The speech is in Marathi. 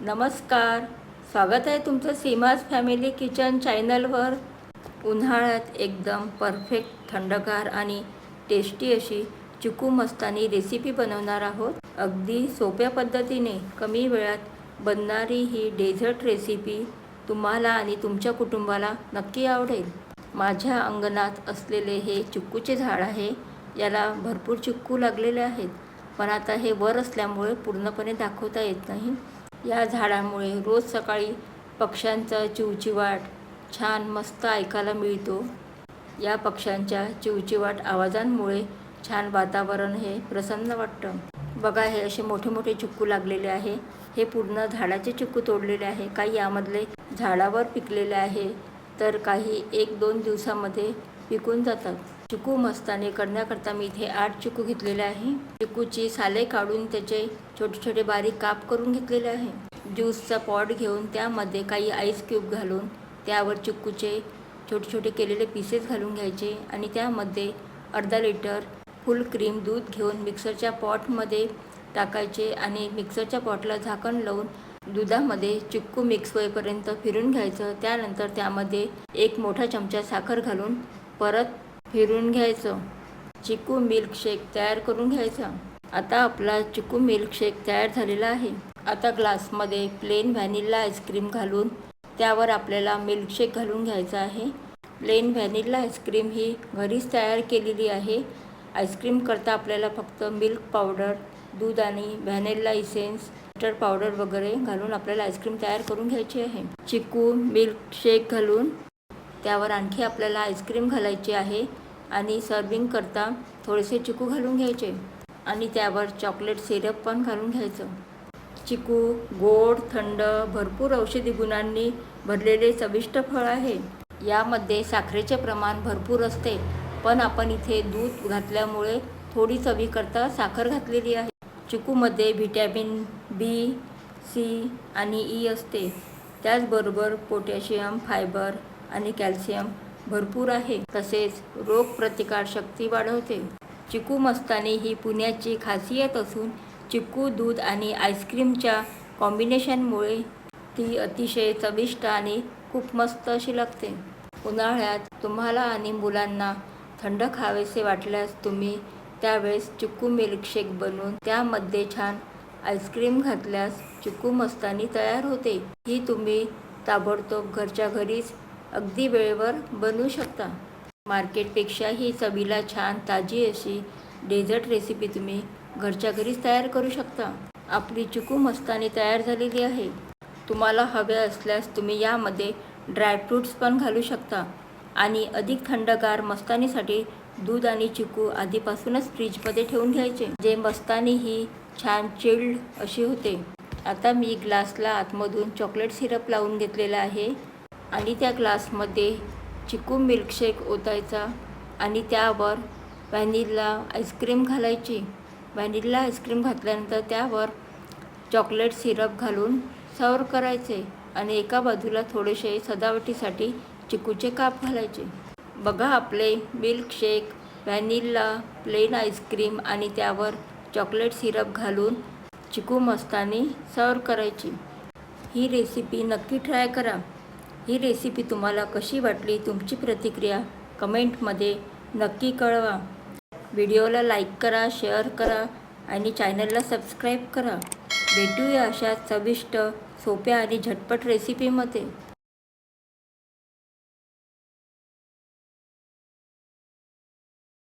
नमस्कार. स्वागत आहे तुमचं सीमाज फॅमिली किचन चॅनलवर. उन्हाळ्यात एकदम परफेक्ट थंडगार आणि टेस्टी अशी चिकू मस्तानी रेसिपी बनवणार आहोत. अगदी सोप्या पद्धतीने कमी वेळात बनणारी ही डेझर्ट रेसिपी तुम्हाला आणि तुमच्या कुटुंबाला नक्की आवडेल. माझ्या अंगणात असलेले हे चिक्कूचे झाड आहे याला भरपूर चिक्कू लागलेले आहेत. पण आता हे वर असल्यामुळे पूर्णपणे दाखवता येत नाही. या झाडामुळे रोज सकाळी पक्ष्यांचा चिवचिवाट छान मस्त ऐकायला मिळतो. या पक्ष्यांच्या चिवचिवाट आवाजांमुळे छान वातावरण हे प्रसन्न वाटतं. बघा हे असे मोठे मोठे चिक्कू लागलेले आहे. हे पूर्ण झाडाचे चिक्कू तोडलेले आहे. काही यामधले झाडावर पिकलेले आहे तर काही एक दोन दिवसामध्ये पिकून जातात. चिकू मस्ताने करण्याकरता मी इथे आठ चिकू घेतलेले आहे. चिकूची साले काढून त्याचे छोटे छोटे बारीक काप करून घेतलेले आहे. ज्यूसचा पॉट घेऊन त्यामध्ये काही आईस क्यूब घालून त्यावर चिक्कूचे छोटे छोटे केलेले पीसेस घालून घ्यायचे आणि त्यामध्ये अर्धा लिटर फुल क्रीम दूध घेऊन मिक्सरच्या पॉटमध्ये टाकायचे आणि मिक्सरच्या पॉटला झाकण लावून दुधामध्ये चिक्कू मिक्स होईपर्यंत फिरून घ्यायचं. त्यानंतर त्यामध्ये एक मोठा चमचा साखर घालून परत फिरून घ्यायचं. चिकू मिल्कशेक तयार करून घ्यायचा. आता आपला चिकू मिल्कशेक तयार झालेला आहे. आता ग्लासमध्ये प्लेन व्हॅनिला आईस्क्रीम घालून त्यावर आपल्याला मिल्कशेक घालून घ्यायचा आहे. प्लेन व्हॅनिला आईस्क्रीम ही घरीच तयार केलेली आहे. आईस्क्रीम करता आपल्याला फक्त मिल्क पावडर दूध आणि व्हॅनिला इसेन्स बटर पावडर वगैरे घालून आपल्याला आईस्क्रीम तयार करून घ्यायची आहे. चिकू मिल्कशेक घालून त्यावर आणखी आपल्याला आईस्क्रीम घालायची आहे आणि सर्विंग करता थोडेसे चिकू घालून घ्यायचे आणि त्यावर चॉकलेट सिरप पण घालून घ्यायचं. चिकू गोड थंड भरपूर औषधी गुणांनी भरलेले चविष्ट फळ आहे. यामध्ये साखरेचे प्रमाण भरपूर असते पण आपण इथे दूध घातल्यामुळे थोडी चवीकरता साखर घातलेली आहे. चिकूमध्ये व्हिटॅमिन बी सी आणि ई असते. त्याचबरोबर पोटॅशियम फायबर आणि कॅल्शियम भरपूर आहे. तसेच रोगप्रतिकारशक्ती वाढवते. चिकू मस्तानी ही पुण्याची खासियत असून चिकू दूध आणि आईस्क्रीमच्या कॉम्बिनेशनमुळे ती अतिशय चविष्ट आणि खूप मस्त अशी लागते उन्हाळ्यात तुम्हाला आणि मुलांना थंड खावेसे वाटल्यास तुम्ही त्यावेळेस चिक्कू मिल्कशेक बनवून त्यामध्ये छान आईस्क्रीम घातल्यास चिक्कू मस्तानी तयार होते. ही तुम्ही ताबडतोब घरच्या घरीच अगदी वेळेवर बनवू शकता. मार्केटपेक्षा ही चवीला छान ताजी अशी डेझर्ट रेसिपी तुम्ही घरच्या घरीच तयार करू शकता. आपली चिकू मस्तानी तयार झालेली आहे. तुम्हाला हवे असल्यास तुम्ही यामध्ये ड्रायफ्रूट्स पण घालू शकता आणि अधिक थंडगार मस्तानीसाठी दूध आणि चिकू आधीपासूनच फ्रीजमध्ये ठेवून घ्यायचे. जे मस्तानी ही छान चिल्ड अशी होते. आता मी ग्लासला आतमधून चॉकलेट सिरप लावून घेतलेला आहे. आणि त्या ग्लासमध्ये चिकू मिल्कशेक ओतायचा आणि त्यावर व्हॅनिला आईस्क्रीम घालायची. व्हॅनिला आईस्क्रीम घातल्यानंतर त्यावर चॉकलेट सिरप घालून सर्व करायचे आणि एका बाजूला थोडेसे सजावटीसाठी चिकूचे काप घालायचे. बघा आपले मिल्कशेक व्हॅनिला प्लेन आईस्क्रीम आणि त्यावर चॉकलेट सिरप घालून चिकू मस्तानी सर्व करायची. ही रेसिपी नक्की ट्राय करा. ही रेसिपी तुम्हाला कशी वाटली तुमची प्रतिक्रिया कमेंटमध्ये नक्की कळवा. व्हिडिओला लाईक करा शेअर करा आणि चॅनलला सबस्क्राईब करा. भेटूया अशा चविष्ट सोप्या आणि झटपट रेसिपीमध्ये